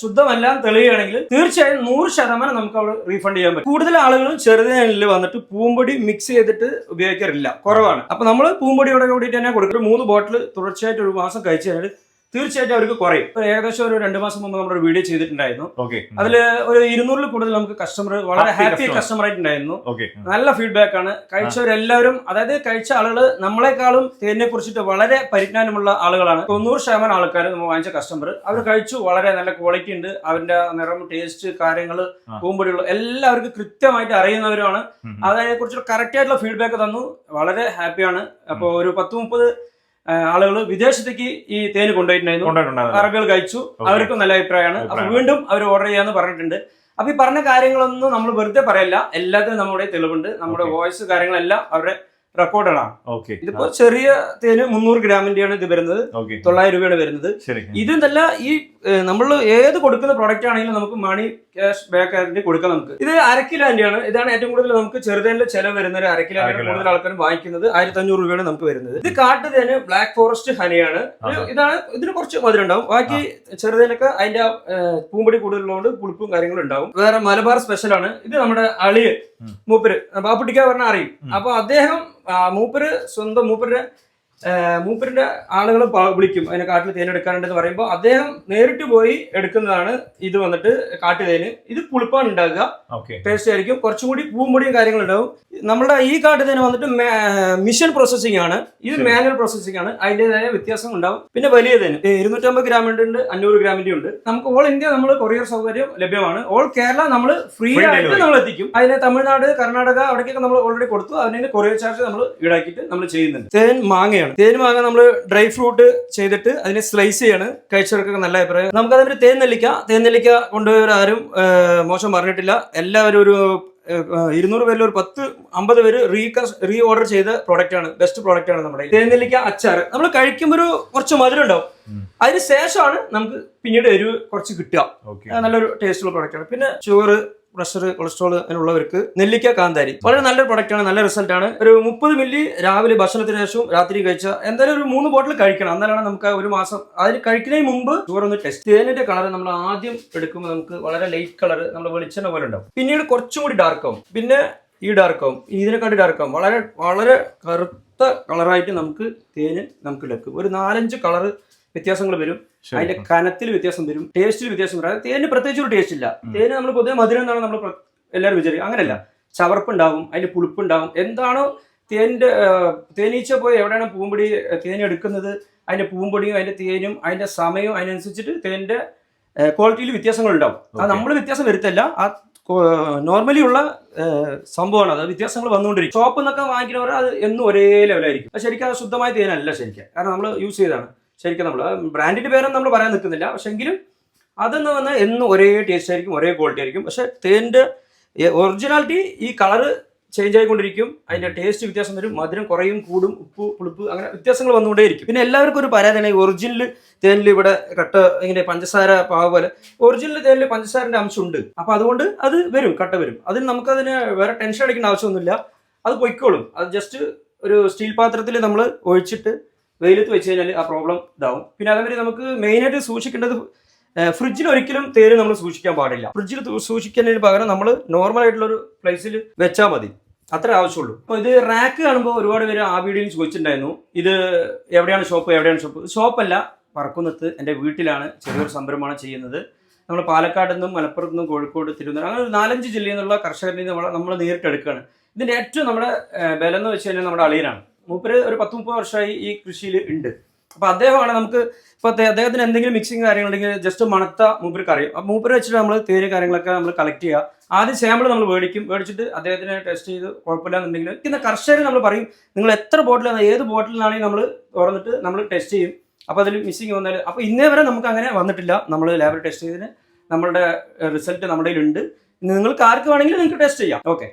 ശുദ്ധമെല്ലാം തെളിയുകയാണെങ്കിൽ തീർച്ചയായും നൂറ് ശതമാനം നമുക്ക് അവിടെ റീഫണ്ട് ചെയ്യാൻ പറ്റും. കൂടുതൽ ആളുകളും ചെറുതേനിൽ വന്നിട്ട് പൂമ്പൊടി മിക്സ് ചെയ്തിട്ട് ഉപയോഗിക്കാറില്ല. കുറവാണ്. അപ്പൊ നമ്മൾ പൂമ്പൊടിയോടെ കൂടി തന്നെ കൊടുക്കും. മൂന്ന് ബോട്ടിൽ തുടർച്ചയായിട്ട് ഒരു മാസം കഴിച്ചു കഴിഞ്ഞാൽ തീർച്ചയായിട്ടും അവർക്ക് കുറയും. ഏകദേശം ഒരു രണ്ട് മാസം മുമ്പ് നമ്മളൊരു വീഡിയോ ചെയ്തിട്ടുണ്ടായിരുന്നു. അതിൽ ഒരു ഇരുന്നൂറിൽ കൂടുതൽ നമുക്ക് കസ്റ്റമർ വളരെ ഹാപ്പി കസ്റ്റമർ ആയിട്ടുണ്ടായിരുന്നു. നല്ല ഫീഡ്ബാക്ക് ആണ്. കഴിച്ചവരെല്ലാവരും അതായത് കഴിച്ച ആളുകൾ നമ്മളെക്കാളും തേനെ കുറിച്ചിട്ട് വളരെ പരിജ്ഞാനമുള്ള ആളുകളാണ്. തൊണ്ണൂറ് ശതമാനം ആൾക്കാർ നമ്മൾ വാങ്ങിച്ച കസ്റ്റമർ അവർ കഴിച്ചു വളരെ നല്ല ക്വാളിറ്റി ഉണ്ട്. അവരുടെ നിറം ടേസ്റ്റ് കാര്യങ്ങൾ. പൂമ്പൊടികൾ എല്ലാവർക്കും കൃത്യമായിട്ട് അറിയുന്നവരുമാണ്. ഉം. അതിനെ കുറിച്ചുള്ള കറക്റ്റ് ആയിട്ടുള്ള ഫീഡ്ബാക്ക് തന്നു. വളരെ ഹാപ്പിയാണ് അപ്പോൾ ഒരു പത്ത് മുപ്പത് ആളുകൾ വിദേശത്തേക്ക് ഈ തേന് കൊണ്ടുപോയിട്ടുണ്ടായിരുന്നു. അറബികൾ കഴിച്ചു. അവർക്കും നല്ല അഭിപ്രായമാണ്. അപ്പൊ വീണ്ടും അവർ ഓർഡർ ചെയ്യാന്ന് പറഞ്ഞിട്ടുണ്ട്. അപ്പൊ ഈ പറഞ്ഞ കാര്യങ്ങളൊന്നും നമ്മൾ വെറുതെ പറയല്ല. എല്ലാത്തിനും നമ്മുടെ തെളിവുണ്ട്. നമ്മുടെ. വോയിസ് കാര്യങ്ങളെല്ലാം അവരുടെ റെക്കോർഡാണ് ഓക്കെ. ഇതിപ്പോ ചെറിയ തേന് മുന്നൂറ് ഗ്രാമിന്റെയാണ് ഇത് വരുന്നത്. തൊള്ളായിരം രൂപയാണ് വരുന്നത്. ഇതെന്നല്ല ഈ നമ്മൾ ഏത് കൊടുക്കുന്ന പ്രോഡക്റ്റ് ആണെങ്കിലും നമുക്ക് മണി ക്യാഷ് ബാക്ക് ആയിട്ട് കൊടുക്കാം നമുക്ക്. ഇത് അരക്കിലോ കിലോന്റെയാണ് ഇതാണ് ഏറ്റവും കൂടുതൽ നമുക്ക് ചെറുതേനിലെ ചെലവ് വരുന്ന ഒരു അരക്കിലോ കിലോ അര കൂടുതൽ ആൾക്കാരും വാങ്ങിക്കുന്നത്. ആയിരത്തി അഞ്ഞൂറ് രൂപയാണ് നമുക്ക് വരുന്നത്. ഇത് കാട്ടുതേന് ബ്ലാക്ക് ഫോറസ്റ്റ് ഹനിയാണ് ഇത് ഇതാണ് ഇതിന് കുറച്ച് മധുരം ഉണ്ടാവും. ബാക്കി ചെറുതേനൊക്കെ അതിന്റെ പൂമ്പടി കൂടുതലുള്ളതുകൊണ്ട് പുളിപ്പും കാര്യങ്ങളും ഉണ്ടാവും. വേറെ മലബാർ സ്പെഷ്യൽ ആണ്. ഇത് നമ്മുടെ അളിയ്. മൂപ്പര്. ബാപ്പുട്ടിക്ക പറഞ്ഞാൽ അറിയും. അപ്പൊ അദ്ദേഹം മൂപ്പര് സ്വന്തം മൂപ്പരുടെ മൂപ്പരിന്റെ ആളുകൾ വിളിക്കും. അതിനെ കാട്ടിൽ തേൻ എടുക്കാനുണ്ടെന്ന് പറയുമ്പോൾ അദ്ദേഹം നേരിട്ട് പോയി എടുക്കുന്നതാണ് ഇത് വന്നിട്ട് കാട്ടു തേന് ഇത് പുളിപ്പാണ് ഉണ്ടാകുക ടേസ്റ്റ് ആയിരിക്കും. കുറച്ചും കൂടി പൂമ്പൊടിയും കാര്യങ്ങളുണ്ടാവും. നമ്മുടെ ഈ കാട്ടു തേന് വന്നിട്ട് മിഷൻ പ്രോസസ്സിംഗ് ആണ്. ഇത് മാനുവൽ പ്രോസസ്സിംഗ് ആണ്. അതിന്റെതായ വ്യത്യാസം ഉണ്ടാവും. പിന്നെ വലിയ തേന്. ഇരുന്നൂറ്റമ്പത് ഗ്രാമിന്റെ ഉണ്ട് അഞ്ഞൂറ് ഗ്രാമിന്റെ ഉണ്ട്. നമുക്ക് ഓൾ ഇന്ത്യ നമ്മൾ കൊറിയർ സൗകര്യം ലഭ്യമാണ്. ഓൾ കേരള നമ്മൾ ഫ്രീ ആയിട്ട് നമ്മൾ എത്തിക്കും. അതിന് തമിഴ്നാട് കർണാടക അവിടേക്കൊക്കെ നമ്മൾ ഓൾറെഡി കൊടുത്തു. അതിന് കൊറിയർ ചാർജ് നമ്മൾ ഈടാക്കിയിട്ട് നമ്മൾ ചെയ്യുന്നുണ്ട്. തേൻ മാങ്ങയാണ്. തേൻ മാങ്ങ നമ്മൾ ഡ്രൈ ഫ്രൂട്ട് ചെയ്തിട്ട് അതിനെ സ്ലൈസ് ചെയ്യാണ്. കഴിച്ചവർക്കൊക്കെ നല്ല അഭിപ്രായം. നമുക്ക് അതേപോലെ തേൻ നെല്ലിക്ക തേൻ നെല്ലിക്ക കൊണ്ടുപോയവരാരും മോശം പറഞ്ഞിട്ടില്ല. എല്ലാവരും ഒരു ഇരുന്നൂറ് പേരിൽ ഒരു പത്ത് അമ്പത് പേര് റീ റീ ഓർഡർ ചെയ്ത പ്രോഡക്റ്റ് ആണ്. ബെസ്റ്റ് പ്രോഡക്റ്റ് ആണ് നമ്മുടെ തേൻ നെല്ലിക്ക അച്ചാർ. നമ്മൾ കഴിക്കുമ്പോൾ ഒരു കുറച്ച് മധുരം ഉണ്ടാവും. അതിന് ശേഷമാണ് നമുക്ക് പിന്നീട് എരിവ് കുറച്ച് കിട്ടുക. നല്ലൊരു ടേസ്റ്റുള്ള പ്രോഡക്റ്റ് ആണ്. പിന്നെ ഷുഗർ പ്രഷർ കൊളസ്ട്രോൾ അതിനുള്ളവർക്ക് നെല്ലിക്ക കാന്താരി. വളരെ നല്ലൊരു പ്രൊഡക്റ്റ് ആണ് നല്ല റിസൾട്ട് ആണ്. ഒരു മുപ്പത് മില്ലി രാവിലെ ഭക്ഷണത്തിന് ശേഷവും രാത്രി കഴിച്ച എന്തായാലും ഒരു മൂന്ന് ബോട്ടിൽ കഴിക്കണം. എന്നാലാണ് നമുക്ക് ഒരു മാസം അതിന് കഴിക്കുന്നതിന് മുമ്പ് ഷുഗർ ഒന്ന് ടെസ്റ്റ് തേനിന്റെ കളർ നമ്മൾ ആദ്യം എടുക്കുമ്പോൾ നമുക്ക് വളരെ ലൈറ്റ് കളർ നമ്മൾ വെളിച്ചെണ്ണ പോലെ ഉണ്ടാവും. പിന്നീട് കുറച്ചും കൂടി ഡാർക്കാവും പിന്നെ ഈ ഡാർക്കാവും ഇതിനെക്കാട്ടി ഡാർക്കാവും വളരെ വളരെ കറുത്ത കളറായിട്ട് നമുക്ക് തേന് നമുക്ക് ലക്കും ഒരു നാലഞ്ച് കളർ വ്യത്യാസങ്ങൾ വരും. അതിന്റെ കനത്തിൽ വ്യത്യാസം വരും. ടേസ്റ്റിൽ വ്യത്യാസം വരും. തേനിന് പ്രത്യേകിച്ച് ഒരു ടേസ്റ്റ് ഇല്ല. തേന് നമ്മൾ പൊതുവെ മധുരം എന്നാണ് നമ്മൾ എല്ലാവരും വിചാരിക്കും അങ്ങനെയല്ല. ചവർപ്പുണ്ടാവും അതിന്റെ പുളിപ്പുണ്ടാവും. എന്താണോ തേനിന്റെ തേനീച്ച പോയി എവിടെയാണ് പൂമ്പൊടി തേൻ എടുക്കുന്നത് അതിന്റെ പൂമ്പൊടിയും അതിന്റെ തേനും അതിന്റെ സമയവും അതിനനുസരിച്ചിട്ട് തേനിന്റെ ക്വാളിറ്റിയിൽ വ്യത്യാസങ്ങൾ ഉണ്ടാവും അത് നമ്മൾ വ്യത്യാസം വരുത്തല്ല. ആ നോർമലി ഉള്ള സംഭവമാണ്. അത് വ്യത്യാസങ്ങൾ വന്നുകൊണ്ടിരിക്കും. ഷോപ്പിൽ നിന്നൊക്കെ വാങ്ങിക്കുന്നവർ അത് എന്നും ഒരേ ലെവലായിരിക്കും അത് ശരിക്കും അത് ശുദ്ധമായ തേനല്ല ശരിക്കും. കാരണം നമ്മൾ യൂസ് ചെയ്തതാണ്. ശരിക്കും നമ്മൾ ബ്രാൻഡിന്റെ പേരൊന്നും നമ്മൾ പറയാൻ നിൽക്കുന്നില്ല. പക്ഷെ എങ്കിലും അതെന്ന് വന്ന് എന്നും ഒരേ ടേസ്റ്റ് ആയിരിക്കും ഒരേ ക്വാളിറ്റി ആയിരിക്കും. പക്ഷെ തേന്റെ ഒറിജിനാലിറ്റി ഈ കളറ് ചേഞ്ച് ആയിക്കൊണ്ടിരിക്കും. അതിന്റെ ടേസ്റ്റ് വ്യത്യാസം വരും മധുരം കുറയും കൂടും ഉപ്പ് പുളിപ്പ് അങ്ങനെ വ്യത്യാസങ്ങൾ വന്നുകൊണ്ടേയിരിക്കും. പിന്നെ എല്ലാവർക്കും ഒരു പരാതിയാണ് ഈ ഒറിജിനൽ തേനിൽ ഇവിടെ കട്ട ഇങ്ങനെ പഞ്ചസാര പാവ പോലെ ഒറിജിനൽ തേനിൽ പഞ്ചസാരന്റെ ഉണ്ട് അപ്പൊ അതുകൊണ്ട് അത് വരും കട്ട വരും. അതിന് നമുക്കതിന് വേറെ ടെൻഷൻ അടിക്കേണ്ട ആവശ്യമൊന്നുമില്ല. അത് പൊയ്ക്കോളും. അത് ജസ്റ്റ് ഒരു സ്റ്റീൽ പാത്രത്തിൽ നമ്മൾ ഒഴിച്ചിട്ട് വെയിലത്ത് വെച്ച് കഴിഞ്ഞാൽ ആ പ്രോബ്ലം ഇതാവും. പിന്നെ അതേമാതിരി നമുക്ക് മെയിനായിട്ട് സൂക്ഷിക്കേണ്ടത് ഫ്രിഡ്ജിൽ ഒരിക്കലും തേര് നമ്മൾ സൂക്ഷിക്കാൻ പാടില്ല. ഫ്രിഡ്ജിൽ സൂക്ഷിക്കുന്നതിന് പകരം നമ്മൾ നോർമൽ ആയിട്ടുള്ള ഒരു പ്ലേസിൽ വെച്ചാൽ മതി. അത്ര ആവശ്യമുള്ളൂ. അപ്പോൾ ഇത് റാക്ക് കാണുമ്പോൾ ഒരുപാട് പേര് ആ വീഡിയോയിൽ ചോദിച്ചിട്ടുണ്ടായിരുന്നു. ഇത് എവിടെയാണ് ഷോപ്പ് എവിടെയാണ് ഷോപ്പ് ഷോപ്പല്ല പറക്കുന്നത്ത് എന്റെ വീട്ടിലാണ് ചെറിയൊരു സംരംഭമാണ് ചെയ്യുന്നത്. നമ്മൾ പാലക്കാട് നിന്നും മലപ്പുറത്ത് നിന്നും കോഴിക്കോട് തിരുവനന്തപുരം അങ്ങനെ ഒരു നാലഞ്ച് ജില്ലയിൽ നിന്നുള്ള കർഷകരിൽ നിന്ന് നമ്മൾ നമ്മൾ നേരിട്ട് എടുക്കുകയാണ് ഇതിന്റെ ഏറ്റവും നമ്മുടെ ബലം എന്ന് വെച്ച് കഴിഞ്ഞാൽ നമ്മുടെ അളിയനാണ്. മൂപ്പര് ഒരു പത്ത് മുപ്പത് വർഷമായി ഈ കൃഷിയിൽ ഉണ്ട്. അപ്പൊ അദ്ദേഹമാണ് നമുക്ക് ഇപ്പൊ അദ്ദേഹത്തിന് എന്തെങ്കിലും മിക്സിങ് കാര്യങ്ങളുണ്ടെങ്കിൽ ജസ്റ്റ് മണത്ത മൂപ്പർക്ക് അറിയും. അപ്പൊ മൂപ്പര് വെച്ചിട്ട് നമ്മൾ തേര് കാര്യങ്ങളൊക്കെ നമ്മൾ കളക്ട് ചെയ്യുക. ആദ്യം സാമ്പിൾ നമ്മൾ മേടിക്കും. മേടിച്ചിട്ട് അദ്ദേഹത്തിന് ടെസ്റ്റ് ചെയ്ത് കുഴപ്പമില്ല എന്നുണ്ടെങ്കിൽ പിന്നെ കർഷകർ നമ്മൾ പറയും നിങ്ങൾ എത്ര ബോട്ടിലാണ് ഏത് ബോട്ടിലാണെങ്കിൽ നമ്മൾ തുറന്നിട്ട് നമ്മൾ ടെസ്റ്റ് ചെയ്യും? അപ്പോൾ അതിൽ മിസ്സിങ് വന്നാൽ അപ്പോൾ ഇന്നേ വരെ നമുക്ക് അങ്ങനെ വന്നിട്ടില്ല. നമ്മൾ ലാബിൽ ടെസ്റ്റ് ചെയ്തതിന് നമ്മളുടെ റിസൾട്ട് നമ്മുടെ കയ്യിലുണ്ട്. നിങ്ങൾക്ക് ആർക്ക് വേണമെങ്കിലും നിങ്ങൾക്ക് ടെസ്റ്റ് ചെയ്യാം. ഓക്കെ